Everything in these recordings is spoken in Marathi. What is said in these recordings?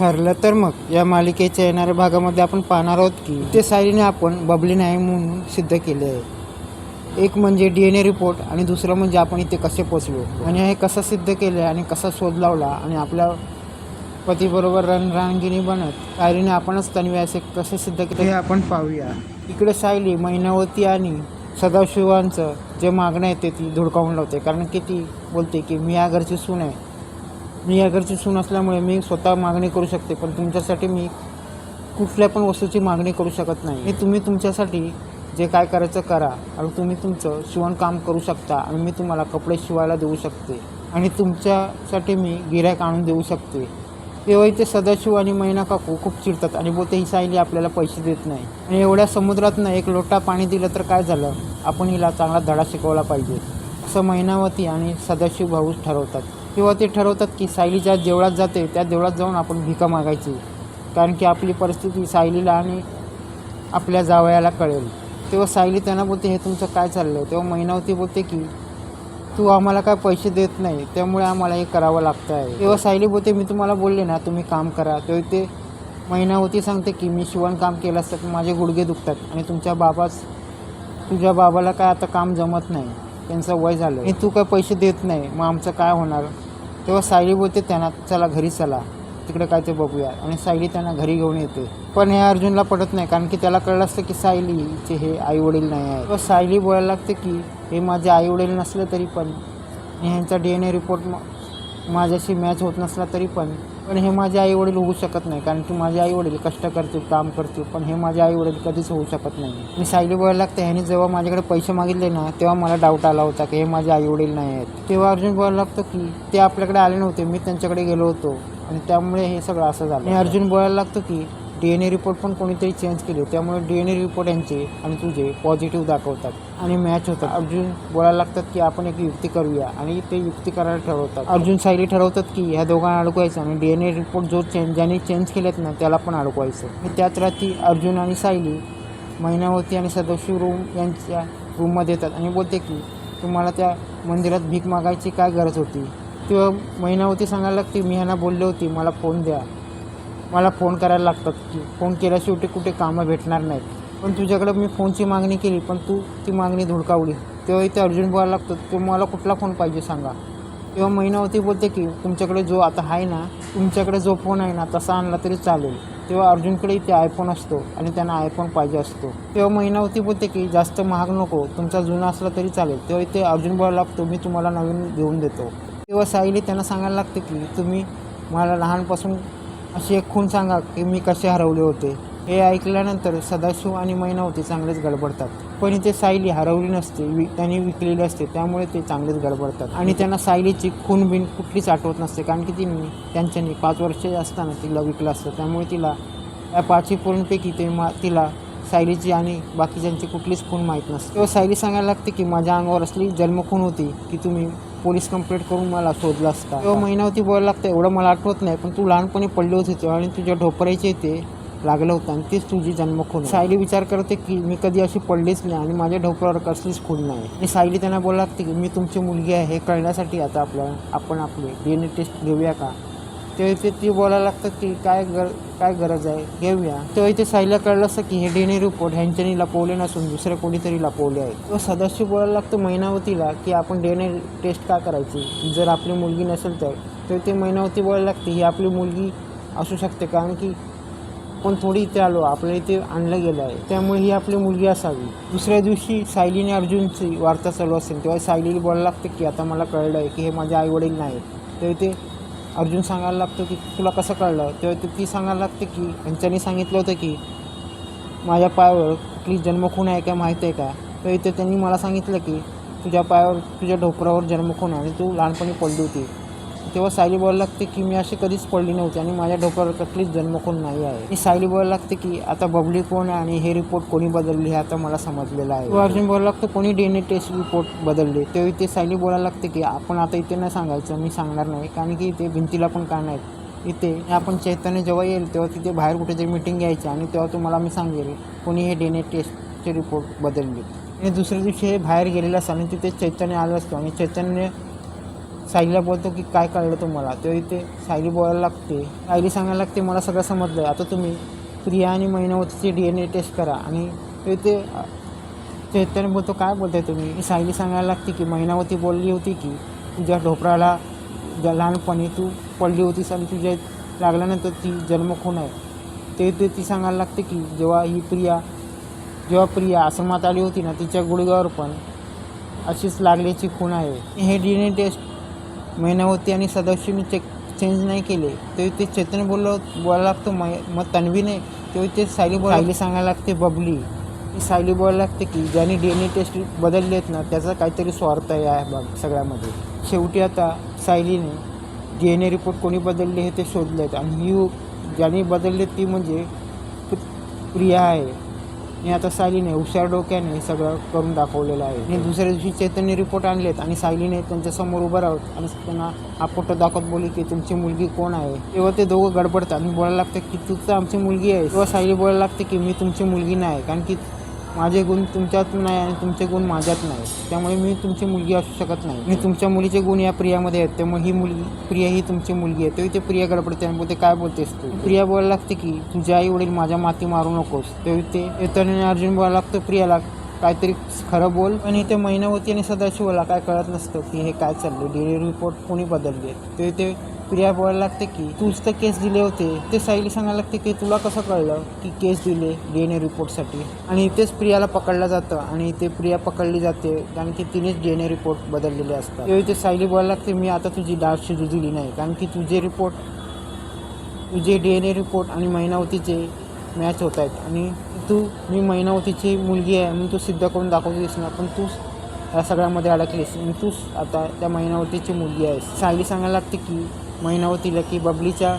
ठरलं तर मग या मालिकेच्या येणाऱ्या भागामध्ये आपण पाहणार आहोत की ते सायलीने आपण बबली नाही म्हणून सिद्ध केले आहे. एक म्हणजे डी एन ए रिपोर्ट आणि दुसरं म्हणजे आपण इथे कसे पोचलो? आणि हे कसं सिद्ध केलं आणि कसा शोध लावला? आणि आपल्या पतीबरोबर रणरांगिणी बनत सायलीने आपणच तन्वी असे कसे सिद्ध केले? हे आपण पाहूया. इकडे सायली मैनावती आणि सदाशिवांचं जे मागणं आहे ते ती धुडकावून लावते. कारण की ती बोलते की मी या घरची सून आहे. मी या घरची सून असल्यामुळे मी स्वतः मागणी करू शकते पण तुमच्यासाठी मी कुठल्या पण वस्तूची मागणी करू शकत नाही. हे तुम्ही तुमच्यासाठी जे काय करायचं करा आणि तुम्ही तुमचं शिवणकाम करू शकता आणि मी तुम्हाला कपडे शिवायला देऊ शकते आणि तुमच्यासाठी मी गिऱ्हाईक आणून देऊ शकते. तेव्हा इथे सदाशिव आणि मैना काकू खूप चिडतात आणि बोलते ही सायली आपल्याला पैसे देत नाही. आणि एवढ्या समुद्रातनं एक लोटा पाणी दिलं तर काय झालं? आपण हिला चांगला धडा शिकवला पाहिजे असं मैनावती आणि सदाशिव भाऊ ठरवतात. किंवा ते ठरवतात की सायली ज्या देवळात जाते त्या देवळात जाऊन आपण भिका मागायची. कारण की आपली परिस्थिती सायलीला आणि आपल्या जावयाला कळेल. तेव्हा सायली त्यांना बोलते हे तुमचं काय चाललं आहे तेव्हा महिनावती बोलते की तू आम्हाला काय पैसे देत नाही त्यामुळे आम्हाला हे करावं लागतं आहे तेव्हा सायली बोलते मी तुम्हाला बोलले ना तुम्ही काम करा. तेव्हा ते महिनावती सांगते की मी शिवणकाम केलं असतं तर माझे गुडघे दुखतात आणि तुमच्या बाबाच तुझ्या बाबाला काय आता काम जमत नाही त्यांचं वय झालं. आणि तू काय पैसे देत नाही मग आमचं काय होणार? तेव्हा सायली बोलते त्यांना चला घरी चला. तिकडे काय ते बघूया. आणि सायली त्यांना घरी घेऊन येते. पण हे अर्जुनला पटत नाही कारण की त्याला कळलं असतं की सायलीचे हे आई वडील नाही आहे तेव्हा सायली बोलायला लागते की हे माझे आई वडील नसले तरी पण ह्यांचा डी एन ए रिपोर्ट माझ्याशी मॅच होत नसला तरी पण पण हे माझे आई वडील होऊ शकत नाही कारण की माझे आई वडील कष्ट करतील काम करतील पण हे माझे आई वडील कधीच होऊ शकत नाही. मी सायली बोलायला लागते ह्याने जेव्हा माझ्याकडे पैसे मागितले ना तेव्हा मला डाऊट आला होता की हे माझे आई वडील नाही आहेत. तेव्हा अर्जुन बोलायला लागतो की ते आपल्याकडे आले नव्हते मी त्यांच्याकडे गेलो होतो. आणि त्यामुळे हे सगळं असं झालं. आणि अर्जुन बोलायला लागतो की डी एन ए रिपोर्ट पण कोणीतरी चेंज केले. त्यामुळे डी एन ए रिपोर्ट यांचे आणि तुझे पॉझिटिव्ह दाखवतात आणि मॅच होतात. अर्जुन बोलायला लागतात की आपण एक युक्ती करूया आणि ते युक्ती करायला ठरवतात. अर्जुन सायली ठरवतात की ह्या दोघांना अडकवायचं आणि डी एन ए रिपोर्ट जो चेंज ज्यांनी चेंज केलेत ना त्याला पण अडकवायचं. आणि त्याच रात्री अर्जुन आणि सायली महिनावती आणि सदाशिव रूम यांच्या रूममध्ये येतात आणि बोलते की तुम्हाला त्या मंदिरात भीक मागायची काय गरज होती? तेव्हा महिनावती सांगायला लागते मी ह्यांना बोलले होती मला फोन द्या. मला फोन करायला लागतात की फोन केल्याशिवाय कुठे कामं भेटणार नाहीत. पण तुझ्याकडे मी फोनची मागणी केली पण तू ती मागणी धुडकावली. तेव्हा इथे अर्जुन बोलायला लागतो मला कुठला फोन पाहिजे सांगा. तेव्हा महिनावती बोलते की तुमच्याकडे जो आता आहे ना तुमच्याकडे जो फोन आहे ना तसा आणला तरी चालेल. तेव्हा अर्जुनकडे इथे आयफोन असतो आणि त्यांना आयफोन पाहिजे असतो. तेव्हा महिनावती बोलते की जास्त महाग नको तुमचा जुना असला तरी चालेल. तेव्हा इथे अर्जुन बोलायला लागतो मी तुम्हाला नवीन देऊन देतो. तेव्हा साईली त्यांना सांगायला लागते की तुम्ही मला लहानपासून अशी एक खून सांगा की मी कसे हरवले होते. हे ऐकल्यानंतर सदाशिव आणि मैनावती चांगलेच गडबडतात. पण इथे सायली हरवली नसते वि त्यांनी विकलेली असते त्यामुळे ते चांगलेच गडबडतात. आणि त्यांना सायलीची खून बिन कुठलीच आठवत नसते कारण की तिने त्यांच्यानी पाच वर्षे असताना तिला विकलं असतं. त्यामुळे तिला या पाचवी पूर्णपैकी ते मा तिला सायलीची आणि बाकीच्यांची कुठलीच खून माहीत नसते. तेव्हा सायली सांगायला लागते की माझ्या अंगावर असली जन्मखून होती की तुम्ही पोलीस कंप्लेंट करून मला शोधला असता. तेव्हा महिनावती बोलायला लागतं एवढं मला आठवत नाही. पण तू लहानपणी पडले होती तेव्हा आणि तुझ्या ढोपरायचे ते लागलं होतं आणि तीच तुझी जन्मखून सायली विचार करते की मी कधी अशी पडलीच नाही आणि माझ्या ढोपरावर कसलीच खून नाही. आणि सायली त्यांना बोलायला लागते की मी तुमची मुलगी आहे हे कळण्यासाठी आता आपल्या आपण आपले डी एन ए टेस्ट घेऊया का? तेव्हा इथे ती बोलायला लागतात की काय गर काय गरज आहे? घेऊया. तेव्हा इथे साईला कळलं असतं की हे डेने रिपोर्ट ह्यांच्यानी लपवले नसून दुसऱ्या कोणीतरी लपवले आहे. व सदस्य बोलायला लागतं महिनावतीला की आपण डेने टेस्ट का करायची? जर आपली मुलगी नसेल तर. तर ते महिनावती बोलायला लागते ही आपली मुलगी असू शकते कारण की पण थोडी इथे आलो आपल्या इथे आणलं गेलं आहे. त्यामुळे ही आपली मुलगी असावी. दुसऱ्या दिवशी सायलीने अर्जुनची वार्ता चालू असेल तेव्हा सायलीला बोलायला लागते की आता मला कळलं आहे की हे माझे आईवडील नाहीत. तर ते अर्जुन सांगायला लागतो की तुला कसं कळलं? तेव्हा ते ती सांगायला लागते की यांच्यानी सांगितलं होतं की माझ्या पायावर कुठली जन्मखून आहे का माहीत आहे का? तर इथे त्यांनी मला सांगितलं की तुझ्या पायावर तुझ्या ढोपरावर जन्मखून आहे आणि तू लहानपणी पडली होती. तेव्हा सायली बोलायला लागते की मी अशी कधीच पडली नव्हती आणि माझ्या डोक्यावर कसलीच जन्मकोण नाही आहे. आणि सायली बोलायला लागते की आता बबली कोण आहे आणि हे रिपोर्ट कोणी बदलली हे आता मला समजलेलं आहे. अर्जुन बोलायला लागतो कोणी D N A test report बदलले? तेव्हा इथे सायली बोलायला लागते की आपण आता इथे नाही सांगायचं मी सांगणार नाही. कारण की इथे भिंतीला पण का नाही इथे आपण चैतन्य जेव्हा येईल तेव्हा तिथे बाहेर कुठेतरी मिटिंग घ्यायची आणि तेव्हा तुम्हाला मी सांगेल कोणी हे डी एन ए टेस्टचे रिपोर्ट बदलले? आणि दुसऱ्या दिवशी हे बाहेर गेलेलं असतं आणि तिथे चैतन्य आलं असतो आणि चैतन्य सायलीला बोलतो की काय कळलं तुम्हाला? तेव्हा इथे सायली बोलायला लागते. सायली सांगायला लागते मला सगळं समजलं आता तुम्ही प्रिया आणि महिनावतीची डी एन ए टेस्ट करा. आणि ते ते चैतन्य बोलतो काय बोलताय तुम्ही? सायली सांगायला लागते की महिनावती बोलली होती की तुझ्या ढोपराला ज्या लहानपणी तू पडली होतीस आणि तुझ्या लागल्यानंतर ती जन्म खून आहे? ते ते ती सांगायला लागते की जेव्हा ही प्रिया जेव्हा प्रिया आश्रमात आली होती ना तिच्या गुडघ्यावर पण अशीच लागल्याची खूण आहे. हे D N A test Mainavati आणि सदाशिवने चेक चेंज नाही केले. तेव्हा ते चैतन्य बोललो बोलायला लागतो मै मग तन्वीने. तेव्हा ते सायली बोल सायली सांगायला लागते बबली. सायली बोलायला लागते की ज्यांनी डी एन ए टेस्ट बदलले आहेत ना त्याचा काहीतरी स्वार्थ आहे या बघ सगळ्यामध्ये. शेवटी आता सायलीने डी एन ए रिपोर्ट कोणी बदलले हे ते शोधले आहेत आणि ही ज्यांनी बदलले ती म्हणजे प्र- प्रिया आहे. मी आता सायलीने हुशार डोक्याने हे सगळं करून दाखवलेलं आहे. आणि दुसऱ्या दिवशी चैतन्य रिपोर्ट आणलेत आणि सायलीने त्यांच्यासमोर उभं राहत आणि त्यांना हा फोटो दाखवत बोलली की तुमची मुलगी कोण आहे? तेव्हा ते दोघं गडबडतात. आणि बोलायला लागतं की तू तर आमची मुलगी आहे तेव्हा सायली बोलायला लागते की मी तुमची मुलगी नाही. कारण की माझे गुण तुमच्यात नाही आणि तुमचे गुण माझ्यात नाही. त्यामुळे मी तुमची मुलगी असू शकत नाही. मी तुमच्या मुलीचे गुण या प्रियामध्ये आहेत. त्यामुळे ही मुलगी प्रिया ही तुमची मुलगी आहे. तेव्हा ते प्रिया गडबडते आणि बोलते काय बोलतेस तू? प्रिया बोलायला लागते की तुझे आई वडील माझ्या माती मारू नकोस. तेव्हा ते येताना अर्जुन बोलायला लागतो प्रियाला काहीतरी खरं बोल. आणि ते मैनावती आणि सदाशिवला काय कळत नसतं की हे काय चाललं डिलिव्हरी रिपोर्ट कोणी बदलले ते ते प्रिया बोलायला लागते की तूच तर केस दिले होते. ते सायली सांगायला लागते की तुला कसं कळलं की केस दिले डी एन ए रिपोर्टसाठी आणि इथेच प्रियाला पकडलं जातं आणि इथे प्रिया पकडली जाते कारण की तिनेच डी एन ए रिपोर्ट बदललेले असतात. तेव्हा इथे सायली बोलायला लागते मी आता तुझी डाळ शिजू दिली नाही कारण की तुझे रिपोर्ट तुझे डी एन ए रिपोर्ट आणि महिनावतीचे मॅच होत आहेत. आणि तू मी महिनावतीची मुलगी आहे म्हणून तू सिद्ध करून दाखवतेस ना पण तूच या सगळ्यामध्ये अडकलीस आणि तूच आता त्या महिनावतीची मुलगी आहेस. सायली सांगायला लागते की महिनावतीला की बबलीच्या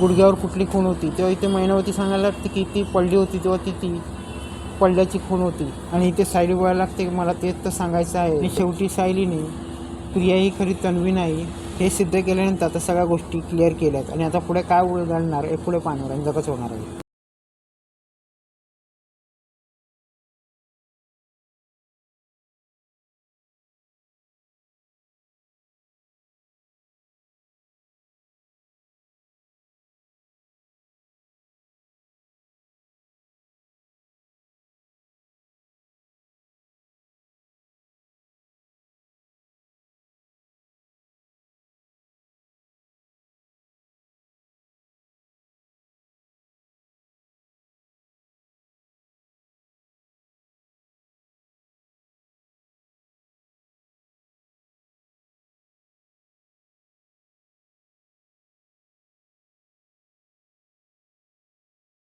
गुडघ्यावर कुठली खूण होती? तेव्हा इथे महिनावती सांगायला लागते की ती पडली होती तेव्हा ती ती पडल्याची खूण होती. आणि इथे सायली बोलायला लागते की मला तेच तर सांगायचं आहे. आणि शेवटी सायलीने प्रिया ही खरी तन्वी नाही. हे सिद्ध केल्यानंतर आता सगळ्या गोष्टी क्लिअर केल्यात. आणि आता पुढे काय घालणार हे पुढे पाहणार आणि जगच होणार आहे.